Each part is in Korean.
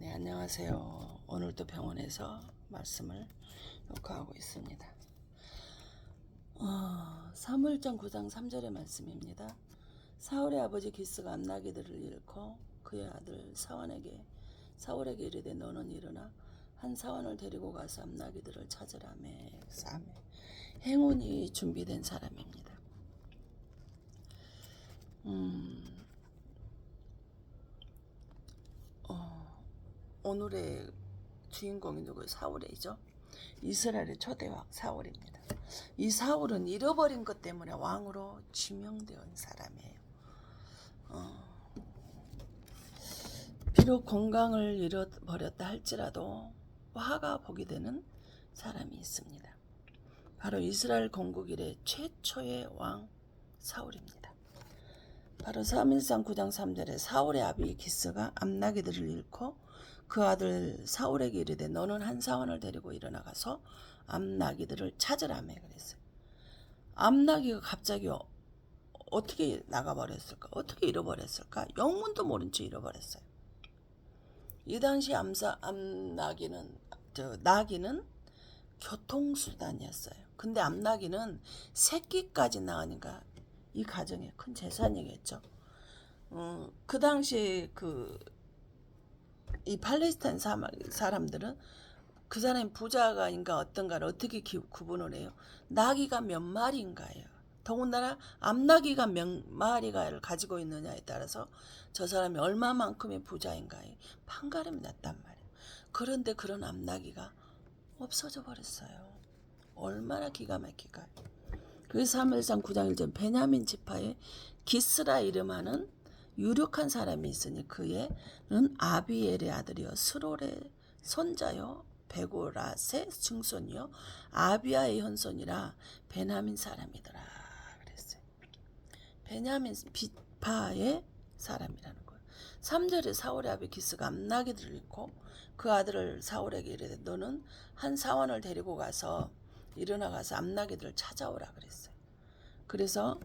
네, 안녕하세요. 오늘도 병원에서 말씀을 녹화하고 있습니다. 어, 3월장 9장 3절의 말씀입니다. 사울의 아버지 기스가 암나기들을 잃고 그의 아들 사원에게 사울에게 이르되 너는 일어나 한 사원을 데리고 가서 암나기들을 찾으라매 사매 행운이 준비된 사람입니다. 음, 오늘의 주인공이 누구 사울이죠. 이스라엘의 초대왕 사울입니다. 이 사울은 잃어버린 것 때문에 왕으로 지명되온 사람이에요. 어, 비록 건강을 잃어버렸다 할지라도 화가 보게 되는 사람이 있습니다. 바로 이스라엘 건국 이래 최초의 왕 사울입니다. 바로 사민상 9장 3절에 사울의 아비 기스가 암나기들을 잃고 그 아들 사울에게 이르되 너는 한 사원을 데리고 일어나가서 암나기들을 찾으라며 그랬어요. 암나기가 갑자기 어, 어떻게 나가버렸을까? 어떻게 잃어버렸을까? 영문도 모른 채 잃어버렸어요. 이 당시 암사 암나기는 저 나기는 교통수단이었어요. 근데 암나기는 새끼까지 낳으니까 이 가정의 큰 재산이겠죠. 어, 그 당시 그 이 팔레스타인 사람들은 그 사람이 부자가인가 어떤가를 어떻게 기, 구분을 해요? 나귀가 몇 마리인가예요. 더군다나 암나귀가 몇 마리가를 가지고 있느냐에 따라서 저 사람이 얼마만큼의 부자인가에 판가름이 났단 말이에요. 그런데 그런 암나귀가 없어져 버렸어요. 얼마나 기가 막힐까요? 그 사무엘상 9장 1절 베냐민 지파의 기스라 이름하는 유력한 사람이 있으니 그의는 아비엘의 아들이요 스롤의 손자요 베고라의 증손이요 아비아의 현손이라 베냐민 사람이더라 그랬어요. 베냐민 비파의 사람이라는 거예요. 3절에 사울의 아비 기스가 암나기들을 잃고 그 아들을 사울에게 이르되 너는 한 사원을 데리고 가서 일어나 가서 암나기들을 찾아오라 그랬어요. 그래서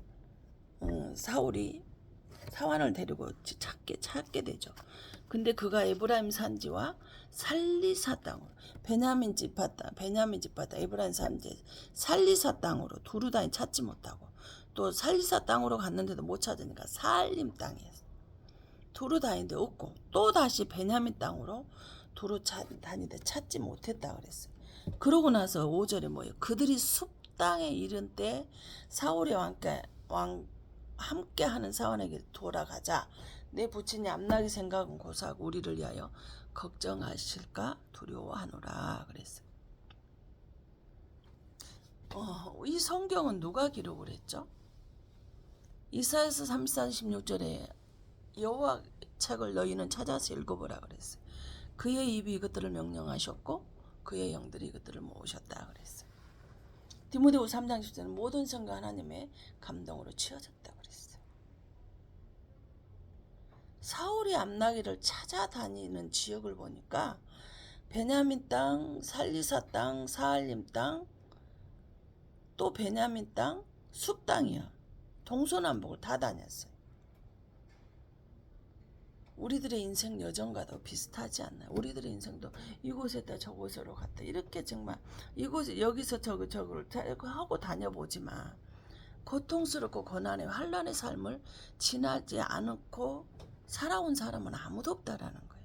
음, 사울이 사환을 데리고 찾게 찾게 되죠. 근데 그가 에브라임 산지와 살리사 땅으로 베냐민 지파 땅 베냐민 지파 땅 에브라임 산지 살리사 땅으로 두루 다니 찾지 못하고 또 살리사 땅으로 갔는데도 못 찾으니까 살림 땅이었어. 두루 다니는데 없고 또 다시 베냐민 땅으로 두루 다니는데 찾지 못했다 그랬어요. 그러고 나서 5절에 뭐예요? 그들이 숲 땅에 이른 때 사울의 왕께 왕 함께 하는 사원에게 돌아가자. 내 부친이 암나기 생각은 고사하고 우리를 위하여 걱정하실까 두려워하노라 그랬어요. 어, 이 성경은 누가 기록을 했죠? 이사야서 34, 16절에 여호와 책을 너희는 찾아서 읽어보라 그랬어요. 그의 입이 이것들을 명령하셨고 그의 영들이 이것들을 모으셨다 그랬어요. 디모데후 3장 10절은 모든 성경 하나님의 감동으로 치어졌다 그랬어요. 사울이 암나기를 찾아다니는 지역을 보니까 베냐민 땅, 살리사 땅, 사할림 땅, 또 베냐민 땅, 숲 땅이야. 동서남북을 다 다녔어요. 우리들의 인생 여정과도 비슷하지 않나요? 우리들의 인생도 이곳에다 저곳으로 갔다 이렇게 정말 이곳 여기서 저거 저거를 하고 다녀보지만 고통스럽고 고난의 환란의 삶을 지나지 않고 살아온 사람은 아무도 없다라는 거예요.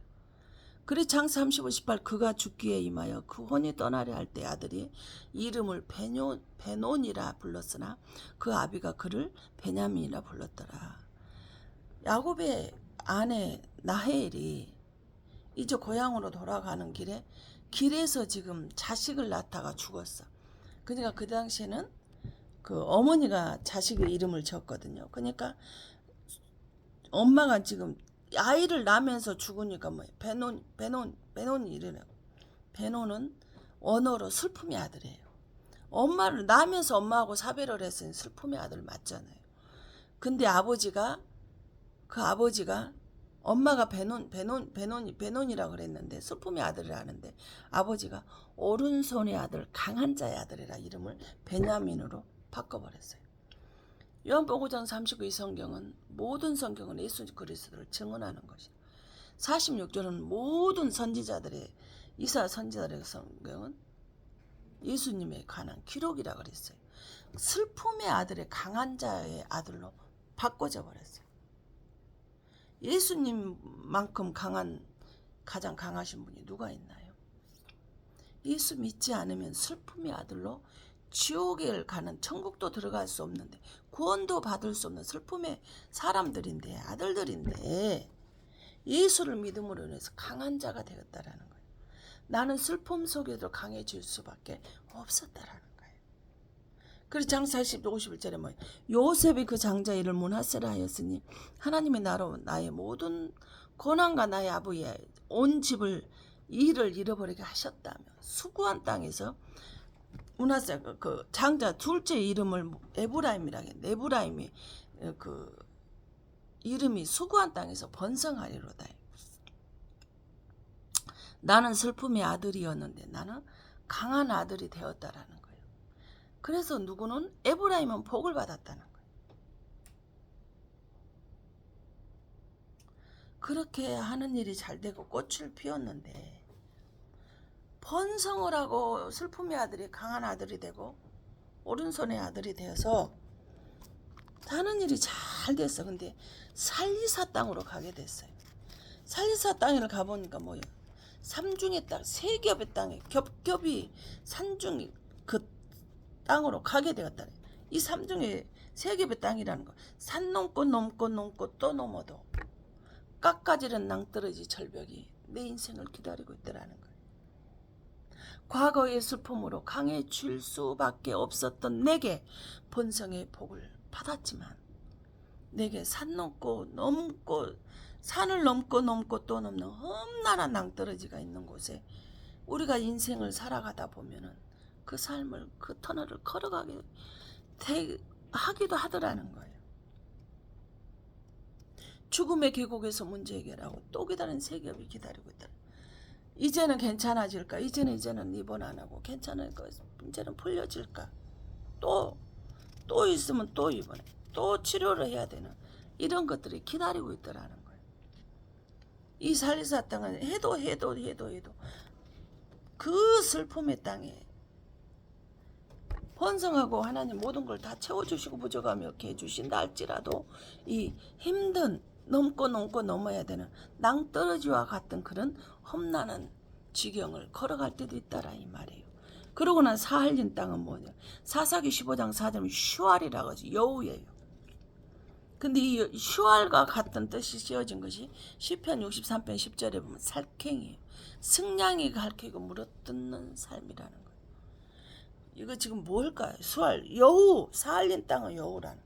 그래 장 35, 18 그가 죽기에 임하여 그 혼이 떠나려 할 때 아들이 이름을 베뇨, 베논이라 불렀으나 그 아비가 그를 베냐민이라 불렀더라. 야곱의 아내 나헬이 이제 고향으로 돌아가는 길에 길에서 지금 자식을 낳다가 죽었어. 그러니까 그 당시에는 그 어머니가 자식의 이름을 지었거든요. 그러니까 엄마가 지금 아이를 낳으면서 죽으니까 뭐 베논 베논 베논이 이르네. 베논은 원어로 슬픔의 아들이에요. 엄마를 낳으면서 엄마하고 사별을 했으니 슬픔의 아들 맞잖아요. 근데 아버지가 그 아버지가 엄마가 베논 베논 베논이 베논이라고 그랬는데 슬픔의 아들을 하는데 아버지가 오른손의 아들 강한 자의 아들이라 이름을 베냐민으로 바꿔버렸어요. 요한복음 5장 39의 성경은 모든 성경은 예수 그리스도를 증언하는 것이. 46절은 모든 선지자들의 이사 선지자들의 성경은 예수님에 관한 기록이라 그랬어요. 슬픔의 아들의 강한 자의 아들로 바꿔져 버렸어요. 예수님만큼 강한 가장 강하신 분이 누가 있나요? 예수 믿지 않으면 슬픔의 아들로 지옥에 가는 천국도 들어갈 수 없는데 구원도 받을 수 없는 슬픔의 사람들인데 아들들인데 예수를 믿음으로 인해서 강한 자가 되었다라는 거예요. 나는 슬픔 속에도 강해질 수밖에 없었다라는 거예요. 그래서 장사 10, 51절에 뭐 요셉이 그 장자 일을 문하세라 하였으니 하나님의 나로 나의 모든 고난과 나의 아버지의 온 집을 일을 잃어버리게 하셨다며 수구한 땅에서 문하세 그, 그 장자 둘째 이름을 에브라임이라 해 에브라임이 어, 그 이름이 수구한 땅에서 번성하리로다. 나는 슬픔의 아들이었는데 나는 강한 아들이 되었다라는 거예요. 그래서 누구는 에브라임은 복을 받았다는 거예요. 그렇게 하는 일이 잘 되고 꽃을 피웠는데 번성을 하고 슬픔의 아들이 강한 아들이 되고 오른손의 아들이 되어서 하는 일이 잘 됐어. 근데 살리사 땅으로 가게 됐어요. 살리사 땅을 가보니까 뭐예요? 삼중의 땅, 세 겹의 땅에 겹겹이 산중이 그 땅으로 가게 되었다. 이 삼중의 세 겹의 땅이라는 거. 산 넘고 넘고 넘고 또 넘어도 깎아지른 낭떠러지 절벽이 내 인생을 기다리고 있더라는 거예요. 과거의 슬픔으로 강해질 수밖에 없었던 내게 본성의 복을 받았지만 내게 산 넘고 넘고 산을 넘고 넘고 또 넘는 험난한 낭떠러지가 있는 곳에 우리가 인생을 살아가다 보면은 그 삶을 그 터널을 걸어가게 되, 하기도 하더라는 거예요. 죽음의 계곡에서 문제 해결하고 또 기다리는 세겹이 기다리고 있다. 이제는 괜찮아질까? 이제는 이제는 입원 안 하고 괜찮을까? 이제는 풀려질까? 또 또 있으면 또 입원해. 또 치료를 해야 되는 이런 것들이 기다리고 있더라는 거예요. 이 살리사 땅은 해도 해도 해도 해도 그 슬픔의 땅에 번성하고 하나님 모든 걸 다 채워주시고 부족하며 이렇게 해주신다 할지라도 이 힘든 넘고 넘고 넘어야 되는 낭떠러지와 같은 그런 험난한 지경을 걸어갈 때도 있다라 이 말이에요. 그러고 난 사할린 땅은 뭐냐? 사사기 15장 4절 슈알이라고 하지 여우예요. 근데 이 슈알과 같은 뜻이 씌어진 것이 시편 63편 10절에 보면 살쾡이에요. 승냥이 갈퀴고 물어뜯는 삶이라는 거예요. 이거 지금 뭘까요? 수알 여우 사할린 땅은 여우라는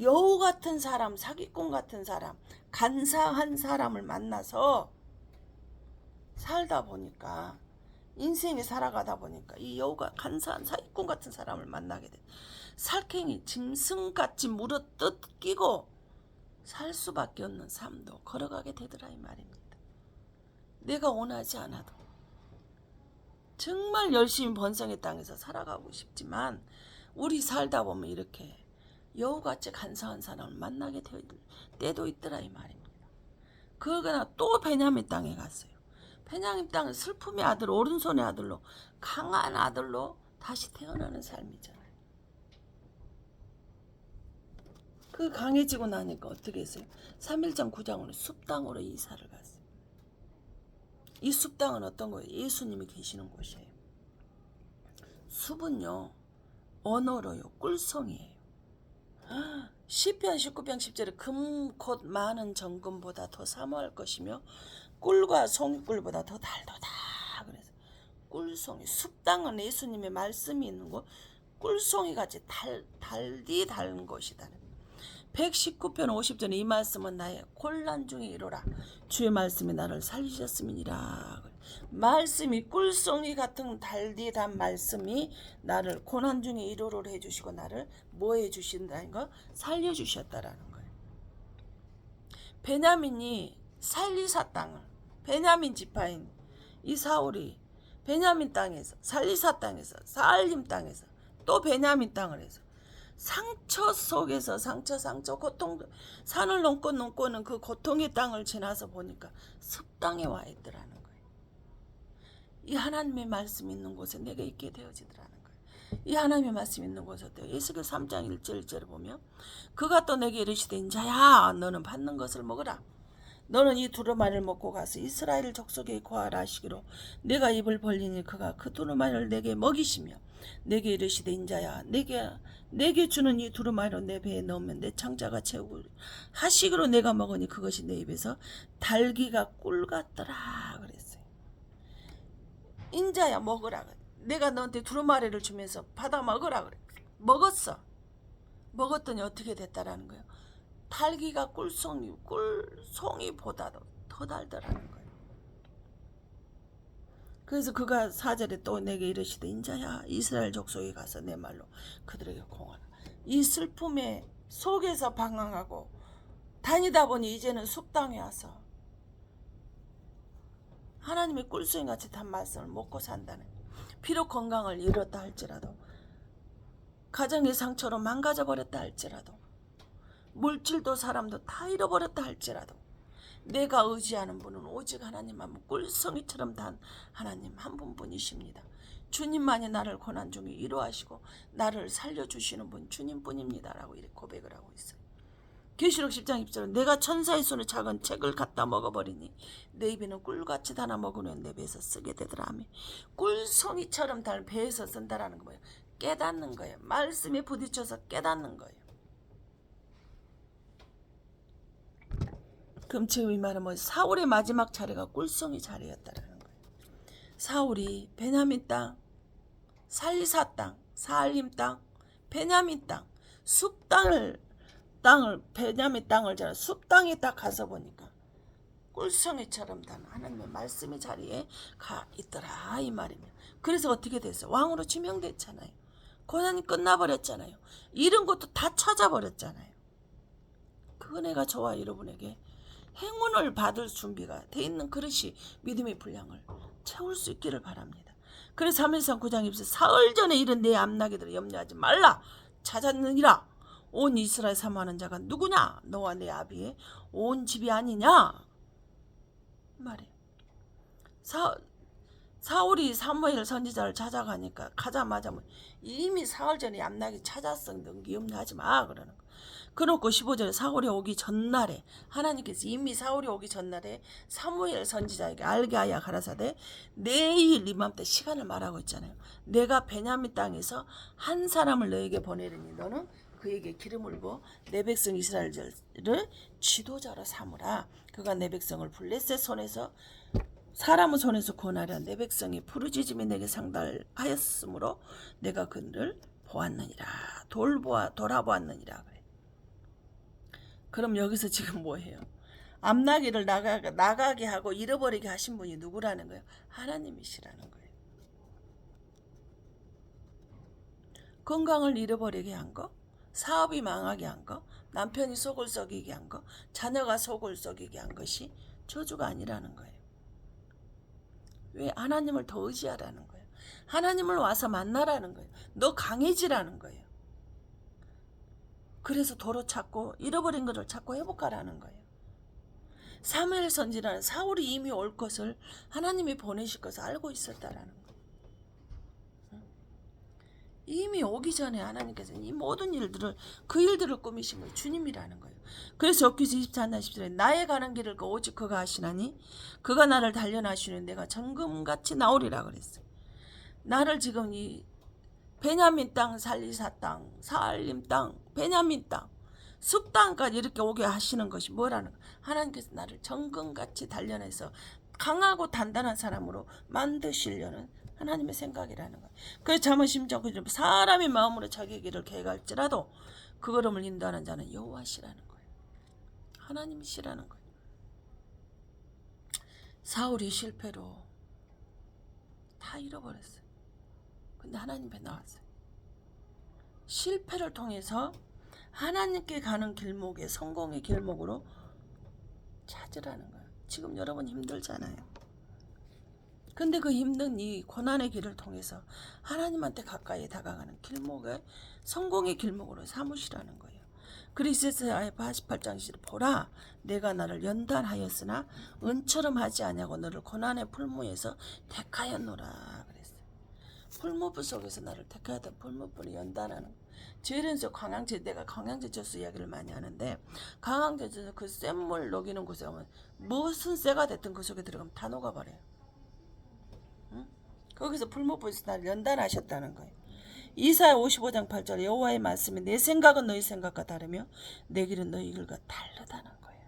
여우 같은 사람 사기꾼 같은 사람 간사한 사람을 만나서 살다 보니까 인생에 살아가다 보니까 이 여우가 간사한 사기꾼 같은 사람을 만나게 돼. 살쾡이 짐승같이 물어뜯기고 살 수밖에 없는 삶도 걸어가게 되더라 이 말입니다. 내가 원하지 않아도 정말 열심히 번성의 땅에서 살아가고 싶지만 우리 살다 보면 이렇게 여우같이 간사한 사람을 만나게 될 때도 있더라 이 말입니다. 그러거나 또 베냐민 땅에 갔어요. 베냐민 땅은 슬픔의 아들, 오른손의 아들로 강한 아들로 다시 태어나는 삶이잖아요. 그 강해지고 나니까 어떻게 했어요? 3일장 9장으로 숲땅으로 이사를 갔어요. 이 숲땅은 어떤 거예요? 예수님이 계시는 곳이에요. 숲은요, 언어로요, 꿀송이에요. 시편 19편 10절에 금곧 많은 정금보다 더 사모할 것이며 꿀과 송이꿀보다 더 달도다. 그래서 꿀송이 숲땅은 예수님의 말씀이 있는 곳 꿀송이 같이 달 달디 닮은 곳이다. 119편 50절에 이 말씀은 나의 곤란 중에 이로라 주의 말씀이 나를 살리셨음이니라 말씀이 꿀송이 같은 달디 단 말씀이 나를 고난 중에 이로를 해주시고 나를 뭐 해주신다는 거 살려주셨다라는 거예요 베냐민이 살리사 땅을 베냐민 지파인 이 사울이 베냐민 땅에서 살리사 땅에서 사알림 땅에서 또 베냐민 땅을 해서 상처 속에서 상처 상처 고통 산을 넘고 넘고는 그 고통의 땅을 지나서 보니까 습당에 와 있더라는. 이 하나님의 말씀 있는 곳에 내가 있게 되어지더라는 거예요. 이 하나님의 말씀 있는 곳에 어때요? 예수교 3장 1절 1절을 보면 그가 또 내게 이르시되 인자야 너는 받는 것을 먹으라. 너는 이 두루마리를 먹고 가서 이스라엘 족속에 거하라 하시기로 내가 입을 벌리니 그가 그 두루마리를 내게 먹이시며 내게 이르시되 인자야 내게 내게 주는 이 두루마리로 내 배에 넣으면 내 창자가 채우고 하시기로 내가 먹으니 그것이 내 입에서 달기가 꿀 같더라 그랬어요. 인자야 먹으라. 내가 너한테 두루마리를 주면서 받아 먹으라 그래. 먹었어. 먹었더니 어떻게 됐다라는 거예요. 달기가 꿀송이 꿀송이보다도 더 달더라는 거예요. 그래서 그가 사절에 또 내게 이르시되 인자야 이스라엘 족속에 가서 내 말로 그들에게 공하라. 이 슬픔의 속에서 방황하고 다니다 보니 이제는 숲당에 와서 하나님의 꿀송이 같이 단 말씀을 먹고 산다는 비록 건강을 잃었다 할지라도 가정의 상처로 망가져 버렸다 할지라도 물질도 사람도 다 잃어버렸다 할지라도 내가 의지하는 분은 오직 하나님만 꿀성이처럼 단 하나님 한 분뿐이십니다. 주님만이 나를 고난 중에 위로하시고 나를 살려주시는 분 주님뿐입니다라고 이렇게 고백을 하고 있어요. 계시록 10장 2절은 내가 천사의 손에 작은 책을 갖다 먹어버리니 내 입에는 꿀같이 달아 먹으면 내 배에서 쓰게 되더라 하며 꿀송이처럼 달 배에서 쓴다라는 거 뭐예요? 깨닫는 거예요. 말씀에 부딪혀서 깨닫는 거예요. 그럼 지금 이 말은 뭐 사울의 마지막 차례가 꿀송이 차례였다라는 거예요. 사울이 베냐민 땅, 살리사 땅, 사알림 땅, 베냐민 땅, 숲 땅을 땅을 베냐민 땅을 잘 숲 땅에 딱 가서 보니까 꿀송이처럼 단 하나님의 말씀의 자리에 가 있더라 이 말이면. 그래서 어떻게 됐어? 왕으로 지명됐잖아요. 고난이 끝나버렸잖아요. 이런 것도 다 찾아버렸잖아요. 그 은혜가 저와 여러분에게 행운을 받을 준비가 돼 있는 그릇이 믿음의 분량을 채울 수 있기를 바랍니다. 그래서 3일상 9장 입서 사흘 전에 이른 내 암나기들을 염려하지 말라. 찾았느니라 온 이스라엘 사모하는 자가 누구냐 너와 내 아비의 온 집이 아니냐 말이에요. 사, 사울이 사무엘 선지자를 찾아가니까 가자마자 뭐 이미 사흘 전에 암나기 찾았어 능기 염려하지 마 그러는 거. 그놓고 15절에 사울이 오기 전날에 하나님께서 이미 사울이 오기 전날에 사무엘 선지자에게 알게 하여 가라사대 내일 이맘때 시간을 말하고 있잖아요. 내가 베냐민 땅에서 한 사람을 너에게 보내리니 너는 그에게 기름을 부어 내 백성 이스라엘을 지도자로 삼으라. 그가 내 백성을 블레셋 손에서 사람의 손에서 구원하려 내 백성이 푸르짖음이 내게 상달하였으므로 내가 그를 보았느니라 돌보아 돌아보았느니라 그래. 그럼 여기서 지금 뭐해요? 암나기를 나가, 나가게 하고 잃어버리게 하신 분이 누구라는 거예요? 하나님이시라는 거예요. 건강을 잃어버리게 한 거, 사업이 망하게 한 거, 남편이 속을 썩이게 한 거, 자녀가 속을 썩이게 한 것이 저주가 아니라는 거예요. 왜 하나님을 더 의지하라는 거예요. 하나님을 와서 만나라는 거예요. 너 강해지라는 거예요. 그래서 도로 찾고 잃어버린 것을 찾고 회복하라는 거예요. 사무엘 선지라는 사울이 이미 올 것을 하나님이 보내실 것을 알고 있었다라는 거예요. 이미 오기 전에 하나님께서 이 모든 일들을 그 일들을 꾸미신 분 주님이라는 거예요. 그래서 엽기서 24장 10절에 나의 가는 길을 그 오직 그가 하시나니 그가 나를 단련하시는 내가 정금같이 나오리라 그랬어요. 나를 지금 이 베냐민 땅, 살리사 땅, 사알림 땅, 베냐민 땅, 숲 땅까지 이렇게 오게 하시는 것이 뭐라는 거예요? 하나님께서 나를 정금같이 단련해서 강하고 단단한 사람으로 만드시려는 하나님의 생각이라는 거예요. 그래서 잠언 정 사람이 마음으로 자기 길을 계획할지라도 그 걸음을 인도하는 자는 여호와시라는 거예요. 하나님이시라는 거예요. 사울이 실패로 다 잃어버렸어요. 근데 하나님 배 나왔어요. 실패를 통해서 하나님께 가는 길목에 성공의 길목으로 찾으라는 거예요. 지금 여러분 힘들잖아요. 근데 그 힘든 이 고난의 길을 통해서 하나님한테 가까이 다가가는 길목에 성공의 길목으로 삼으시라는 거예요. 그리스도의 88장 10 보라 내가 나를 연단하였으나 은처럼 하지 아니하고 너를 고난의 풀무에서 택하였노라 그랬어요. 풀무불 속에서 나를 택하였던 풀무불이 연단하는. 제일은서 광양제 내가 광양제 저수 이야기를 많이 하는데 광양제 저수 그 샘물 녹이는 곳에 오면 무슨 쇠가 됐든 그 속에 들어가면 다 녹아버려요. 응? 거기서 나를 연단하셨다는 거예요. 이사야 55장 8절 여호와의 말씀이 내 생각은 너희 생각과 다르며 내 길은 너희 길과 다르다는 거예요.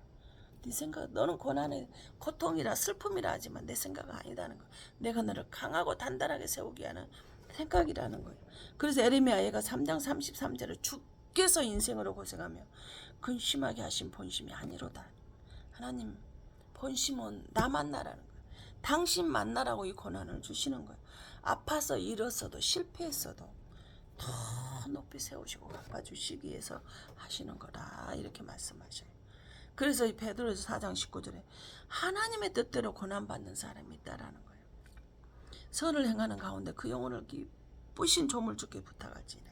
네 생각 너는 고난의 고통이라 슬픔이라 하지만 내 생각은 아니다는 거예요. 내가 너를 강하고 단단하게 세우기 하는 생각이라는 거예요. 그래서 에레미야 얘가 3장 33절에 주께서 인생으로 고생하며 근심하게 하신 본심이 아니로다. 하나님 본심은 나 만 나라는 거예요. 당신 만나라고 이 고난을 주시는 거예요. 아파서 잃었어도 실패했어도 더 높이 세우시고 갚아주시기 위해서 하시는 거다 이렇게 말씀하셔요. 그래서 이 베드로서 4장 19절에 하나님의 뜻대로 고난받는 사람이 있다라는 거예요. 선을 행하는 가운데 그 영혼을 기쁘신 조물 주께 부탁하지라.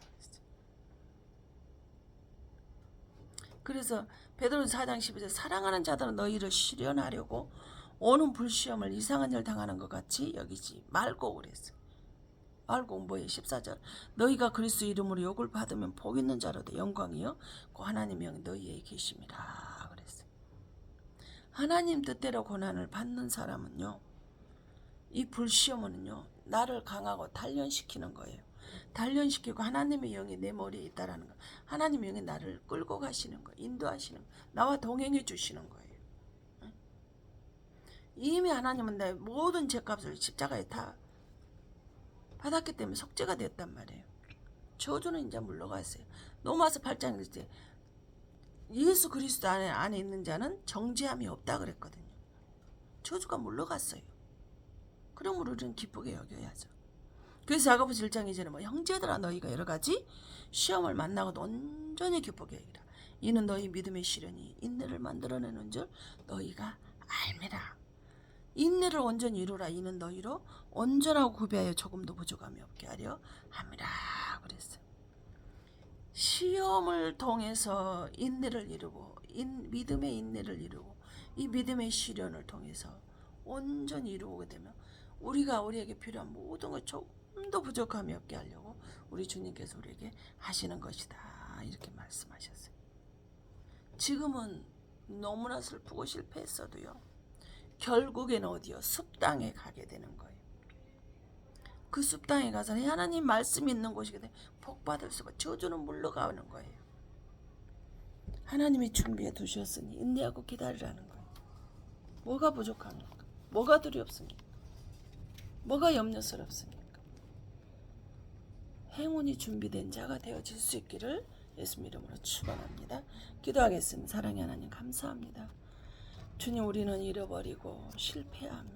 그래서 베드로서 4장 12절 사랑하는 자들은 너희를 실현하려고 오는 불시험을 이상한 일 당하는 것 같이 여기지 말고 그랬어요. 말고 뭐에 14절 너희가 그리스도 이름으로 욕을 받으면 복 있는 자로도 영광이요 그 하나님의 영이 너희에 계심이라 그랬어요. 하나님 뜻대로 고난을 받는 사람은요. 이 불시험은요. 나를 강하고 단련시키는 거예요. 단련시키고 하나님의 영이 내 머리에 있다라는 거. 하나님의 영이 나를 끌고 가시는 거, 인도하시는 거, 나와 동행해 주시는 거예요. 응? 이미 하나님은 내 모든 죄값을 십자가에 다 받았기 때문에 속죄가 됐단 말이에요. 저주는 이제 물러갔어요. 로마서 8장 일때 예수 그리스도 안에, 안에 있는 자는 정죄함이 없다 그랬거든요. 저주가 물러갔어요. 그러므로 우리는 기쁘게 여겨야죠. 그래서 야고보서 1장 2절에 뭐 형제들아 너희가 여러 가지 시험을 만나고도 온전히 기쁘게 여기라. 이는 너희 믿음의 시련이 인내를 만들어내는 줄 너희가 알미라. 인내를 온전히 이루라. 이는 너희로 온전하고 구비하여 조금도 부족함이 없게 하려 함이라. 그랬어요. 시험을 통해서 인내를 이루고 인, 믿음의 인내를 이루고 이 믿음의 시련을 통해서 온전히 이루게 되면 우리가 우리에게 필요한 모든 것 조금도 부족함이 없게 하려고 우리 주님께서 우리에게 하시는 것이다. 이렇게 말씀하셨어요. 지금은 너무나 슬프고 실패했어도요. 결국에는 어디요? 숲땅에 가게 되는 거예요. 그 숲땅에 가서 하나님 말씀 있는 곳이거든. 복 받을 수가 저주는 물러가는 거예요. 하나님이 준비해 두셨으니 인내하고 기다리라는 거예요. 뭐가 부족합니까? 뭐가 두렵습니까? 뭐가 염려스럽습니까? 행운이 준비된 자가 되어질 수 있기를 예수 이름으로 축원합니다. 기도하겠습니다. 사랑의 하나님 감사합니다. 주님 우리는 잃어버리고 실패하면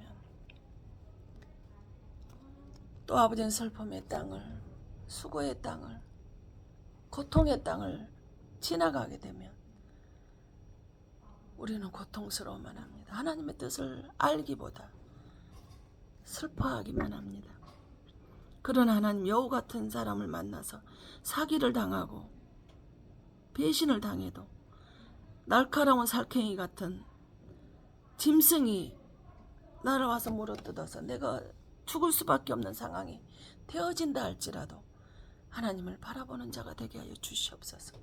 또 아버지는 슬픔의 땅을 수고의 땅을 고통의 땅을 지나가게 되면 우리는 고통스러워만 합니다. 하나님의 뜻을 알기보다 슬퍼하기만 합니다. 그러나 하나님 여우 같은 사람을 만나서 사기를 당하고 배신을 당해도 날카로운 살쾡이 같은 짐승이 날아와서 물어뜯어서 내가 죽을 수밖에 없는 상황이 되어진다 할지라도 하나님을 바라보는 자가 되게 하여 주시옵소서.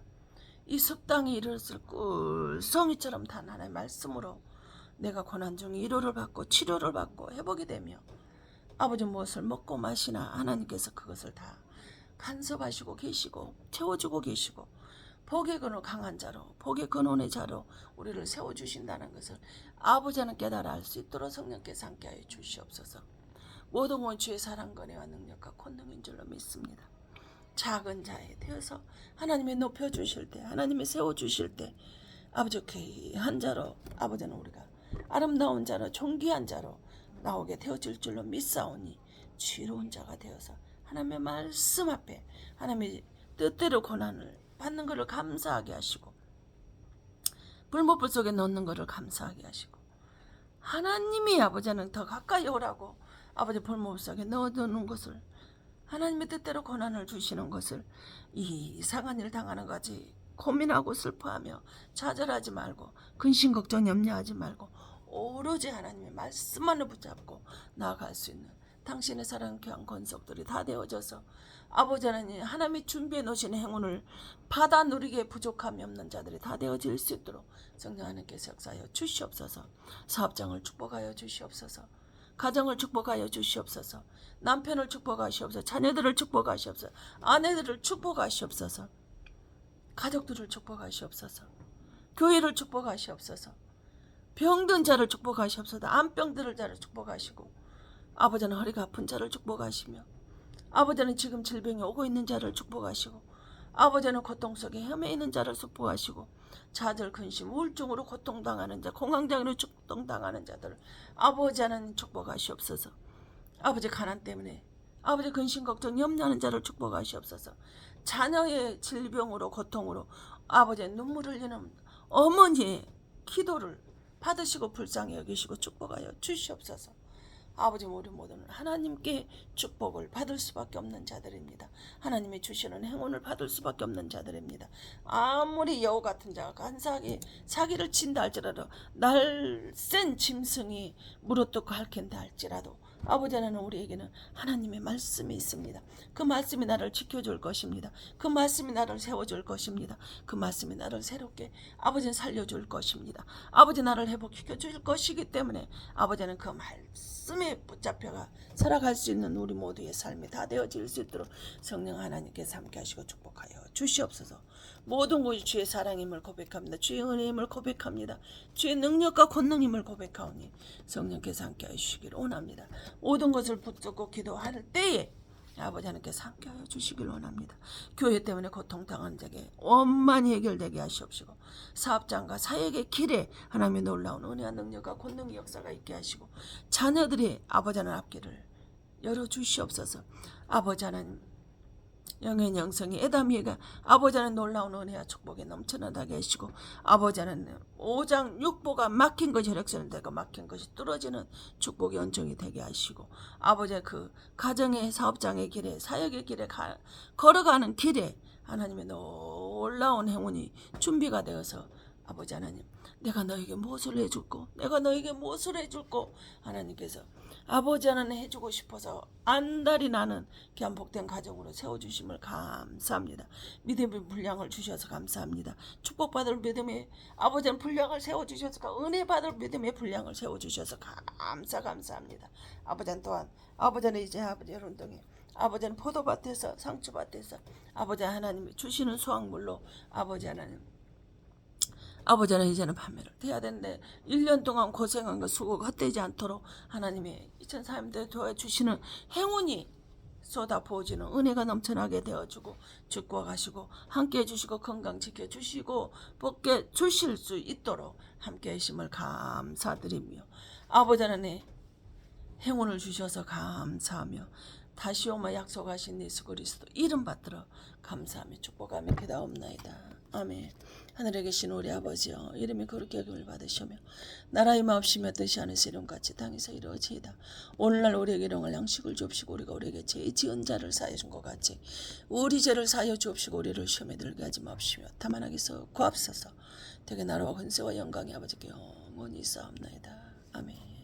이 습당이 이르렀을 꿀성이처럼 단 하나의 말씀으로 내가 고난 중에 위로를 받고 치료를 받고 회복이 되며 아버지 무엇을 먹고 마시나 하나님께서 그것을 다 간섭하시고 계시고 채워주고 계시고 복의 근원 강한 자로 복의 근원의 자로 우리를 세워주신다는 것을 아버지는 깨달아 알 수 있도록 성령께서 함께하여 주시옵소서. 모든 원주의 사랑권의와 능력과 권능인 줄로 믿습니다. 작은 자에 되어서 하나님이 높여주실 때 하나님이 세워주실 때 아버지 귀한 자로 아버지는 우리가 아름다운 자로 존귀한 자로 나오게 되어질 줄로 믿사오니 지혜로운 자가 되어서 하나님의 말씀 앞에 하나님의 뜻대로 고난을 받는 것을 감사하게 하시고 불못불 속에 넣는 것을 감사하게 하시고 하나님이 아버지는 더 가까이 오라고 아버지 볼모속에 넣어두는 것을 하나님의 뜻대로 고난을 주시는 것을 이 이상한 일 당하는 거지 고민하고 슬퍼하며 좌절하지 말고 근심 걱정 염려하지 말고 오로지 하나님의 말씀만을 붙잡고 나아갈 수 있는 당신의 사랑 귀한 권속들이 다 되어져서 아버지 하나님 하나님이 준비해 놓으신 행운을 받아 누리기에 부족함이 없는 자들이 다 되어질 수 있도록 성령 하나님께서 역사하여 주시옵소서. 사업장을 축복하여 주시옵소서. 가정을 축복하여 주시옵소서. 남편을 축복하시옵소서. 자녀들을 축복하시옵소서. 아내들을 축복하시옵소서. 가족들을 축복하시옵소서. 교회를 축복하시옵소서. 병든 자를 축복하시옵소서. 암병들을 자를 축복하시고 아버지는 허리가 아픈 자를 축복하시며 아버지는 지금 질병이 오고 있는 자를 축복하시고 아버지는 고통 속에 헤매 있는 자를 축복하시고 좌절 근심 우울증으로 고통당하는 자 공황장애로 고통당하는 자들을 아버지 하나님 축복하시옵소서. 아버지 가난 때문에 아버지 근심 걱정 염려하는 자를 축복하시옵소서. 자녀의 질병으로 고통으로 아버지의 눈물 흘리는 어머니의 기도를 받으시고 불쌍히 여기시고 축복하여 주시옵소서 아버지 우리 모두는 하나님께 축복을 받을 수밖에 없는 자들입니다. 하나님이 주시는 행운을 받을 수밖에 없는 자들입니다. 아무리 여우 같은 자가 간사하게 사기를 친다 할지라도 날쌘 짐승이 물어뜯고 핥힌다 할지라도 아버지 하나님 우리에게는 하나님의 말씀이 있습니다. 그 말씀이 나를 지켜줄 것입니다. 그 말씀이 나를 세워줄 것입니다. 그 말씀이 나를 새롭게 아버지는 살려줄 것입니다. 아버지 나를 회복시켜 줄 것이기 때문에 아버지는 그 말씀에 붙잡혀가 살아갈 수 있는 우리 모두의 삶이 다 되어질 수 있도록 성령 하나님께서 함께 하시고 축복하여 주시옵소서. 모든 것이 주의 사랑임을 고백합니다. 주의 은혜임을 고백합니다. 주의 능력과 권능임을 고백하오니 성령께서 함께 하시기를 원합니다. 모든 것을 붙잡고 기도할 때에 아버지 하나님께서 함께 하여 주시길 원합니다. 교회 때문에 고통당한 자에게 원만히 해결되게 하시옵시고 사업장과 사역의 길에 하나님의 놀라운 은혜와 능력과 권능의 역사가 있게 하시고 자녀들이 아버지 하나님 앞길을 열어주시옵소서 아버지 하나님 영의 영성이 에다미가 아버지 하나님 놀라운 은혜와 축복에 넘쳐나게 하시고 아버지 하나님 오장 육보가 막힌 것이 혈액선이 되고 막힌 것이 뚫어지는 축복의 연정이 되게 하시고 아버지의 그 가정의 사업장의 길에 사역의 길에 가, 걸어가는 길에 하나님의 놀라운 행운이 준비가 되어서 아버지 하나님 내가 너에게 무엇을 해줄고 내가 너에게 무엇을 해줄고 하나님께서 아버지 하나님 해주고 싶어서 안달이 나는 귀한 복된 가정으로 세워주심을 감사합니다. 믿음의 분량을 주셔서 감사합니다. 축복받을 믿음의 아버지는 분량을 세워주셔서 은혜 받을 믿음의 분량을 세워주셔서 감사 감사합니다. 아버지는 또한 아버지는 이제 아버지 운동에 아버지는 포도밭에서 상추밭에서 아버지 하나님이 주시는 수확물로 아버지 하나님 아버지는 이제는 판매를 돼야 되는데 1년 동안 고생한 거 수고가 헛되지 않도록 하나님의 2003년대 도와주시는 행운이 쏟아 부어지는 은혜가 넘쳐나게 되어주고 죽고 가시고 함께 해주시고 건강 지켜주시고 복게 주실 수 있도록 함께 하심을 감사드리며 아버지 하나님 행운을 주셔서 감사하며 다시 오마 약속하신 예수 그리스도 이름 받들어 감사하며 축복하며 기다옵나이다. 아멘. 하늘에 계신 우리 아버지여 이름이 거룩히 여김을 받으시며 나라의 마옵시며 뜻이 하늘에서 이름같이 땅에서 이루어지이다. 오늘날 우리에게 일용할 양식을 주옵시고 우리가 우리에게 죄 지은 자를 사하여 준 것 같이 우리 죄를 사하여 주옵시고 우리를 시험에 들게 하지 마옵시며 다만 하기서 구합소서 되게 나라와 권세와 영광이 아버지께 영원히 있사옵나이다. 아멘.